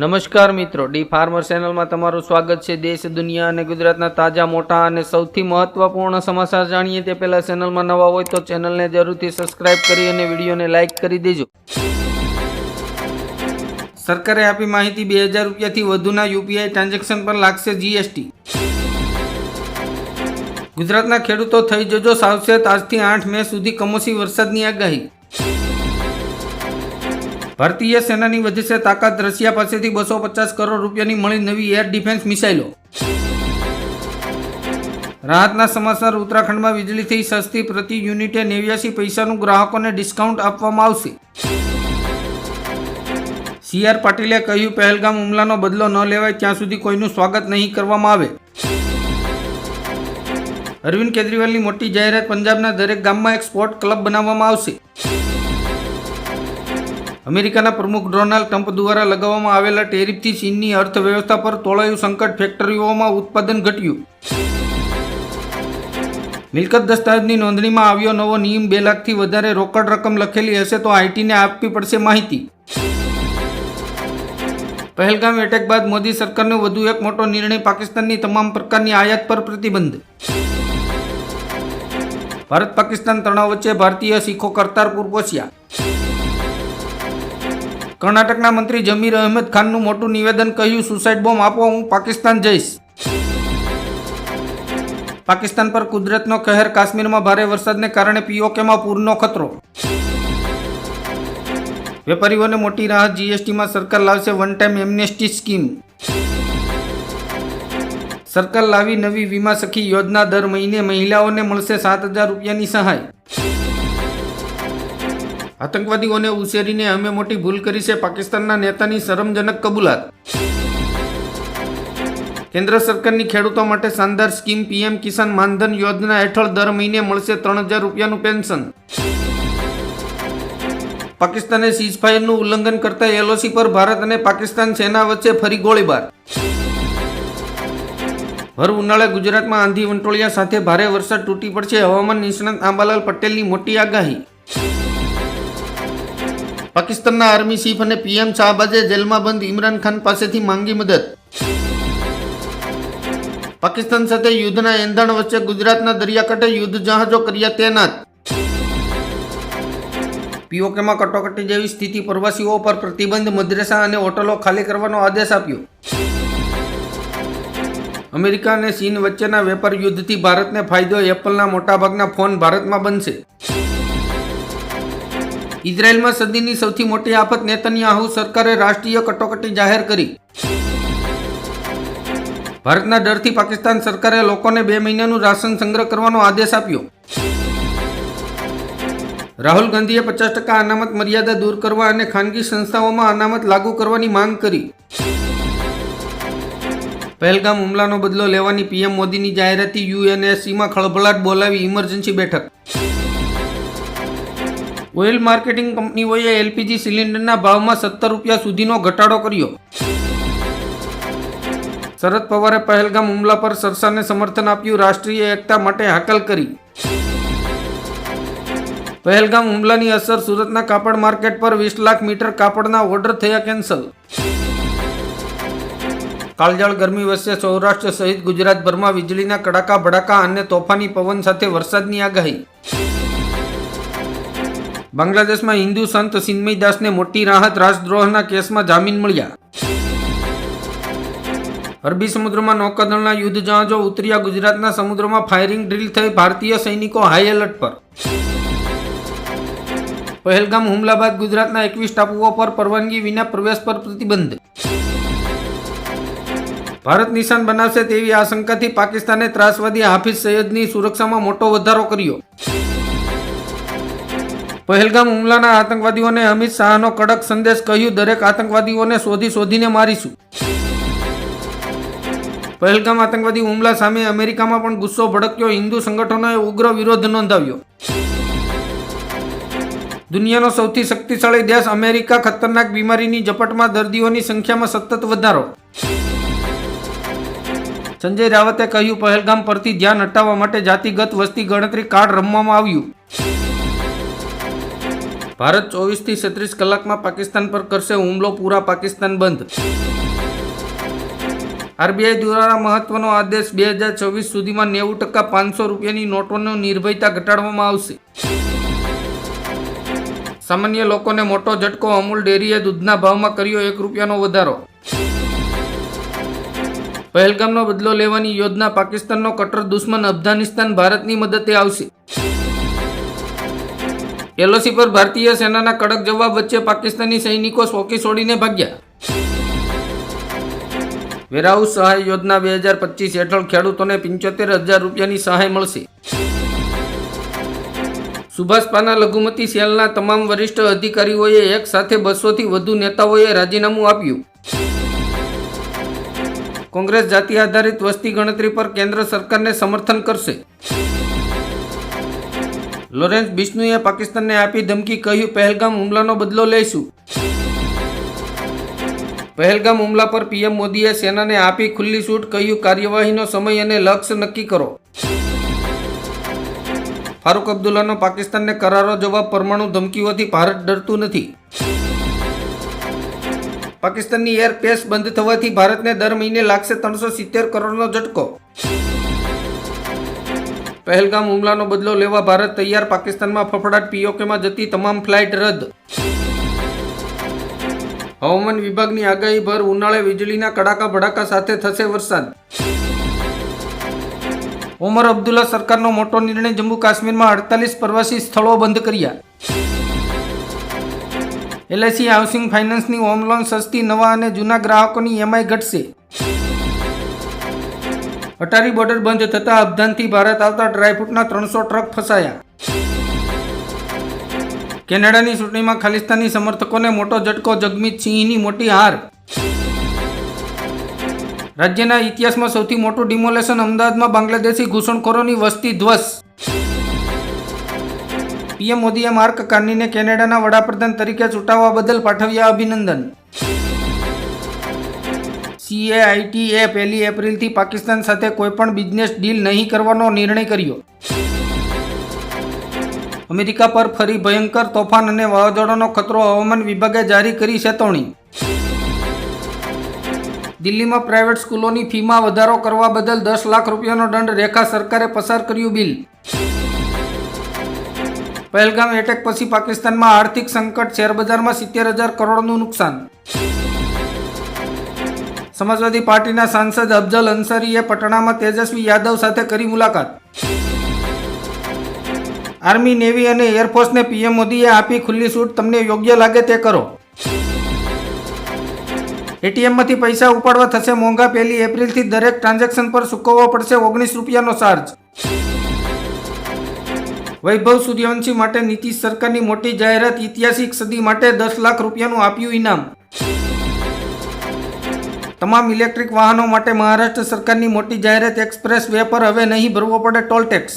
નમસ્કાર મિત્રો, D farmer ચેનલમાં તમારું સ્વાગત છે. દેશ, દુનિયા અને ગુજરાતના તાજા, મોટા અને સૌથી મહત્વપૂર્ણ સમાચાર જાણીએ તે પહેલા ચેનલમાં નવા હોય તો ચેનલને જરૂરથી સબસ્ક્રાઇબ કરી અને વિડીયોને લાઇક કરી દેજો. સરકારે આપી માહિતી બે હજાર રૂપિયાથી વધુના યુપીઆઈ ટ્રાન્ઝેક્શન પર લાગશે જીએસટી. ગુજરાતના ખેડૂતો થઈ જજો સાવચેત. આજથી આઠ મે સુધી કમોસી વરસાદની આગાહી. ભારતીય સેનાની વધશે તાકાત રશિયા પાસેથી બસો પચાસ કરોડ રૂપિયાની મળી નવી એર ડિફેન્સ મિસાઇલો. રાહતના સમાચાર, ઉત્તરાખંડમાં વીજળીથી સસ્તી પ્રતિ યુનિટે નેવ્યાસી પૈસાનું ગ્રાહકોને ડિસ્કાઉન્ટ આપવામાં આવશે. સી આર પાટીલે કહ્યું, પહેલગામ હુમલાનો બદલો ન લેવાય, ત્યાં સુધી કોઈનું સ્વાગત નહીં કરવામાં આવે. અરવિંદ કેજરીવાલની મોટી જાહેરાત, પંજાબના દરેક ગામમાં એક સ્પોર્ટ ક્લબ બનાવવામાં આવશે. અમેરિકાના પ્રમુખ ડોનાલ્ડ ટ્રમ્પ દ્વારા લગાવવામાં આવેલા ટેરિફથી ચીનની અર્થવ્યવસ્થા પર તોળાયું સંકટ ફેક્ટરીઓમાં ઉત્પાદન ઘટ્યું. મિલકત દસ્તાવેજની નોંધણીમાં આવ્યો નવો નિયમ બે લાખથી વધારે રોકડ રકમ લખેલી હશે તો આઈટીને આપવી પડશે માહિતી. પહેલગામ એટેક બાદ મોદી સરકારનો વધુ એક મોટો નિર્ણય પાકિસ્તાનની તમામ પ્રકારની આયાત પર પ્રતિબંધ. ભારત પાકિસ્તાન તણાવ વચ્ચે ભારતીય શીખો કરતારપુર પહોંચ્યા. કર્ણાટકના મંત્રી જમીર અહેમદ ખાનનું મોટું નિવેદન કહ્યું સુસાઇડ બોમ્બ આપો, હું પાકિસ્તાન જઈશ. પાકિસ્તાન પર કુદરતનો કહેર, કાશ્મીરમાં ભારે વરસાદને કારણે પીઓકેમાં પૂરનો ખતરો. વેપારીઓને મોટી રાહત, જીએસટીમાં સરકાર લાવશે વન ટાઈમ એમનેસ્ટી સ્કીમ. સરકાર લાવી નવી વીમા સખી યોજના દર મહિને મહિલાઓને મળશે સાત હજાર રૂપિયાની સહાય. આતંકવાદીઓને ઉછેરીને અમે મોટી ભૂલ કરી છે પાકિસ્તાનના નેતાની શરમજનક કબૂલાત. કેન્દ્ર સરકારની ખેડૂતો માટે શાનદાર સ્કીમ પીએમ કિસાન માનધન યોજના હેઠળ દર મહિને મળશે ત્રણ હજાર રૂપિયાનું પેન્શન. પાકિસ્તાને સીઝફાયરનું ઉલ્લંઘન કરતા એલઓસી પર ભારત અને પાકિસ્તાન સેના વચ્ચે ફરી ગોળીબાર. ભર ઉનાળે ગુજરાતમાં આંધી વંટોળિયા સાથે ભારે વરસાદ તૂટી પડશે હવામાન નિષ્ણાંત આંબાલાલ પટેલની મોટી આગાહી. પાકિસ્તાનના આર્મી ચીફ અને પીએમ શાહબાજે જેલમાં બંધ ઇમરાન ખાન પાસેથી માંગી મદદ. પાકિસ્તાન સાથે યુદ્ધના એંધાણ વચ્ચે ગુજરાતના દરિયાકાંઠે યુદ્ધ જહાજો કર્યા તૈનાત. પીઓકેમાં કટોકટી જેવી સ્થિતિ પ્રવાસીઓ પર પ્રતિબંધ, મદ્રેસા અને હોટલો ખાલી કરવાનો આદેશ આપ્યો. અમેરિકા અને ચીન વચ્ચેના વેપાર યુદ્ધથી ભારતને ફાયદો, એપલના મોટાભાગના ફોન ભારતમાં બનશે. ઇઝરાયેલમાં સદીની સૌથી મોટી આફત નેતન્યાહુ સરકારે રાષ્ટ્રીય કટોકટી જાહેર કરી. ભારતના ડરથી પાકિસ્તાન સરકારે લોકોને બે મહિનાનું રાશન સંગ્રહ કરવાનો આદેશ આપ્યો. રાહુલ ગાંધીએ પચાસ ટકા અનામત મર્યાદા દૂર કરવા અને ખાનગી સંસ્થાઓમાં અનામત લાગુ કરવાની માંગ કરી. પહેલગામ હુમલાનો બદલો લેવાની પીએમ મોદીની જાહેરાતી યુએનએસસીમાં ખળભળાટ બોલાવી ઇમરજન્સી બેઠક. ઓઇલ માર્કેટિંગ કંપનીઓએ એલપીજી સિલિન્ડરના ભાવમાં સત્તર રૂપિયા સુધીનો ઘટાડો કર્યો. શરદ પવારે પહેલગામ હુમલા પર સરસાને સમર્થન આપ્યું, રાષ્ટ્રીય એકતા માટે હાકલ કરી. પહેલગામ હુમલાની અસર સુરતના કાપડ માર્કેટ પર વીસ લાખ મીટર કાપડના ઓર્ડર થયા કેન્સલ. કાળજાળ ગરમી વચ્ચે સૌરાષ્ટ્ર સહિત ગુજરાતભરમાં વીજળીના કડાકા ભડાકા અને તોફાની પવન સાથે વરસાદની આગાહી. બાંગ્લાદેશમાં હિન્દુ સંત સિન્મયદાસને મોટી રાહત રાજદ્રોહના કેસમાં જામીન મળ્યા. અરબી સમુદ્રમાં નૌકાદળના યુદ્ધ જહાજો ઉતર્યા ગુજરાતના સમુદ્રમાં ફાયરિંગ ડ્રીલ થઈ ભારતીય સૈનિકો હાઈ એલર્ટ પર. પહેલગામ હુમલા બાદ ગુજરાતના એકવીસ ટાપુઓ પર પરવાનગી વિના પ્રવેશ પર પ્રતિબંધ. ભારત નિશાન બનાવશે તેવી આશંકાથી પાકિસ્તાને ત્રાસવાદી હાફિઝ સૈયદની સુરક્ષામાં મોટો વધારો કર્યો. પહેલગામ હુમલાના આતંકવાદીઓને અમિત શાહનો કડક સંદેશ કહ્યું, દરેક આતંકવાદીઓને શોધી શોધીને મારીશું. પહેલગામ આતંકવાદી હુમલા સામે અમેરિકામાં પણ ગુસ્સો ભડક્યો, હિન્દુ સંગઠનોએ ઉગ્ર વિરોધ નોંધાવ્યો. દુનિયાનો સૌથી શક્તિશાળી દેશ અમેરિકા, ખતરનાક બીમારીની ઝપટમાં દર્દીઓની સંખ્યામાં સતત વધારો. સંજય રાવતે કહ્યું, પહેલગામ પરથી ધ્યાન હટાવવા માટે જાતિગત વસ્તી ગણતરી કાર્ડ રમવામાં આવ્યું. ભારત ચોવીસથી છત્રીસ કલાકમાં પાકિસ્તાન પર કરશે હુમલો, પૂરા પાકિસ્તાન બંધ. આરબીઆઈ દ્વારા મહત્વનો આદેશ બે હજાર છવ્વીસ સુધીમાં નેવું ટકા પાંચસો રૂપિયાની નોટોનો નિર્ભયતા ઘટાડવામાં આવશે. સામાન્ય લોકોને મોટો ઝટકો અમૂલ ડેરીએ દૂધના ભાવમાં કર્યો એક રૂપિયાનો વધારો. પહેલગામનો બદલો લેવાની યોજના પાકિસ્તાનનો કટ્ટર દુશ્મન અફઘાનિસ્તાન ભારતની મદદે આવશે. એલઓસી પર ભારતીય સેનાના કડક જવાબ વચ્ચે પાકિસ્તાની સૈનિકો ચોકી છોડીને ભાગ્યા. વેરહાઉસ સહાય યોજના બે હજાર પચીસ હેઠળ ખેડૂતોને પંચોતેર હજાર રૂપિયાની સહાય મળશે. સુભાષપાના લઘુમતી સેલના તમામ વરિષ્ઠ અધિકારીઓએ એક સાથે બસોથી વધુ નેતાઓએ રાજીનામું આપ્યું. કોંગ્રેસ જાતિ આધારિત વસ્તી ગણતરી પર કેન્દ્ર સરકારને સમર્થન કરશે. લોરેન્સ બિશ્નુએ પાકિસ્તાનને આપી ધમકી કહ્યું, પહેલગામ હુમલાનો બદલો લઈશું. પહેલગામ હુમલા પર પીએમ મોદીએ સેનાને આપી ખુલ્લી છૂટ કહ્યું, કાર્યવાહીનો સમય અને લક્ષ્ય નક્કી કરો. ફારૂક અબ્દુલ્લાનો પાકિસ્તાનને કરારો જવાબ પરમાણુ ધમકીઓથી ભારત ડરતું નથી. પાકિસ્તાનની એર પેસ બંધ થવાથી ભારતને દર મહિને લાગશે ત્રણસો સિત્તેર કરોડનો ઝટકો. પહેલગામ હુમલાનો બદલો લેવા ભારત તૈયાર. પાકિસ્તાનમાં ફફડાટ પીઓકેમાં જતી તમામ ફ્લાઇટ રદ. હવામાન વિભાગની આગાહી ભર ઉનાળે વીજળીના કડાકા ભડાકા સાથે થશે વરસાદ. ઓમર અબ્દુલ્લા સરકારનો મોટો નિર્ણય જમ્મુ કાશ્મીરમાં અડતાલીસ પ્રવાસી સ્થળો બંધ કર્યા. એલઆઈસી હાઉસિંગ ફાઇનાન્સની હોમ લોન સસ્તી નવા અને જૂના ગ્રાહકોની એમઆઈ ઘટશે. અટારી બોર્ડર બંધ થતાં અફઘાનથી ભારત આવતા ડ્રાયફ્રૂટના ત્રણસો ટ્રક ફસાયા. કેનેડાની ચૂંટણીમાં ખાલિસ્તાની સમર્થકોને મોટો ઝટકો, જગમીત સિંહની મોટી હાર. રાજ્યના ઇતિહાસમાં સૌથી મોટું ડિમોલેશન અમદાવાદમાં બાંગ્લાદેશી ઘૂસણખોરોની વસ્તી ધ્વસ. પીએમ મોદીએ માર્ક કાર્નીને કેનેડાના વડાપ્રધાન તરીકે ચૂંટાવવા બદલ પાઠવ્યા અભિનંદન. સીએઆઈટીએ પહેલી એપ્રિલથી પાકિસ્તાન સાથે કોઈપણ બિઝનેસ ડીલ નહીં કરવાનો નિર્ણય કર્યો. અમેરિકા પર ફરી ભયંકર તોફાન અને વાવાઝોડાનો ખતરો હવામાન વિભાગે જારી કરી ચેતવણી દિલ્હીમાં પ્રાઇવેટ સ્કૂલોની ફીમાં વધારો કરવા બદલ દસ લાખ રૂપિયાનો દંડ રેખા સરકારે પસાર કર્યું બિલ. પહેલગામ એટેક પછી પાકિસ્તાનમાં આર્થિક સંકટ શેરબજારમાં સિત્તેર હજાર કરોડનું નુકસાન. સમાજવાદી પાર્ટીના સાંસદ અફજલ અંસારીએ પટણામાં તેજસ્વી યાદવ સાથે કરી મુલાકાત. આર્મી, નેવી અને એરફોર્સને પીએમ મોદીએ આપી ખુલ્લી છૂટ તમને યોગ્ય લાગે તે કરો. એટીએમમાંથી પૈસા ઉપાડવા થશે મોંઘા પહેલી એપ્રિલથી દરેક ટ્રાન્ઝેક્શન પર ચૂકવવો પડશે ઓગણીસ રૂપિયાનો ચાર્જ. વૈભવ સૂર્યવંશી માટે નીતિશ સરકારની મોટી જાહેરાત ઐતિહાસિક સદી માટે દસ લાખ રૂપિયાનું આપ્યું ઇનામ. તમામ ઇલેક્ટ્રિક વાહનો માટે મહારાષ્ટ્ર સરકારની મોટી જાહેરાત એક્સપ્રેસ વે પર હવે નહીં ભરવો પડે ટોલ ટેક્સ.